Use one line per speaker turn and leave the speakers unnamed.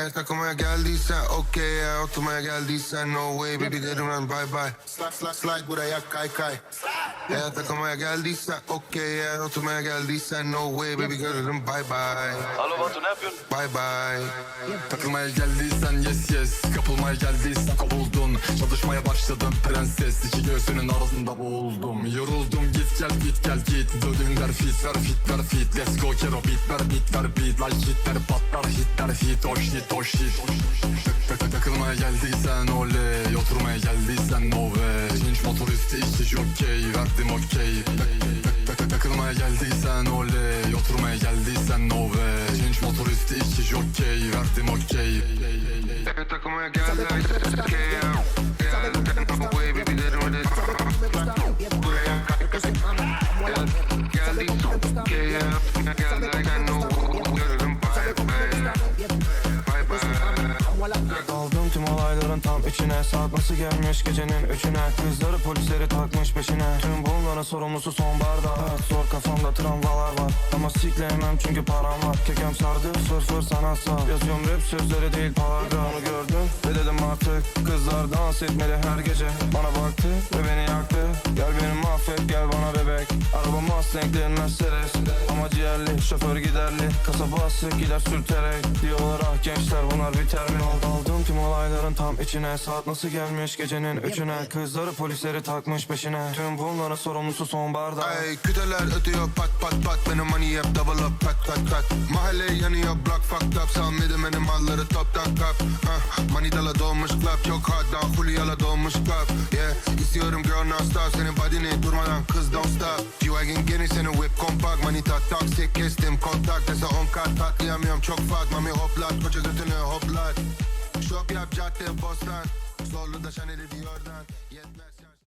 Eğer takılmaya geldiysen okey ya Oturmaya geldiysen no way. Baby dedim lan bye bye. Slide slide slide buraya kay kay. Eğer takılmaya geldiysen okey ya Oturmaya geldiysen no way. Baby dedim bye bye.
Alo Batu ne yapıyorsun?
Bye bye.
Takılmaya geldiysen yes yes. Kapılmaya geldiysen kovuldun. Çalışmaya başladım prenses. İki göğsünün arasında boğuldum. Yoruldum git gel git gel git. Dödümler fit ver fit ver fit. Let's go kero beat ver beat ver beat. Like hitler patlar hitler hit oh shit oh tak- Takılmaya geldiysen oley Oturmaya geldiysen no way Change motoristi işçi jockey Verdim okey Tak- tak- tak- Takılmaya geldiysen oley Oturmaya geldiysen no way Change motoristi işçi jockey Verdim okey
takılmaya geldiysen okey ya Geldiysen no way baby dedim
olayların tam içine Saat nasıl gelmiş gecenin üçüne? Kızları polisleri takmış peşine. Tüm bunların sorumlusu sonbaharda Hayat zor kafamda travmalar var. Ama sikleyemem çünkü param var. Kekem sardı fır sanatsal Yazıyorum rap sözleri değil palavra Onu gördüm ve dedim artık Kızlar dans etmeli her gece. Bana baktı ve beni yaktı. Gel beni mahvet gel Mustang'li Mercedes. Ama ciğerli şoför giderli. Kasaba sık gider sürterek. Diyorlar ah gençler bunlar biter mi Aldım tüm olayların tam içine. Saat nasıl gelmiş gecenin üçüne? Kızları polisleri takmış peşine. Tüm bunların sorumlusu sonbaharda.
Ay küteler ötüyor pat pat pat. Benim money hep double up pat pat pat Mahalle yanıyor block fucked up. Salmedim benim malları toptan kap uh, Manitala dolmuş club. Çok harddan Julia'la dolmuş club. Yeah istiyorum girl non stop Senin body'ni durmadan kız don't stop. G-Wagon geniş senin whip kompakt Manita toxic kestim kontak Dese on kat patlayamıyorum çok fuck. Mami hoplat koca götünü hoplat. Şok yap cadde bostan. Zorlu da Chanel'i Dior'dan Yetmez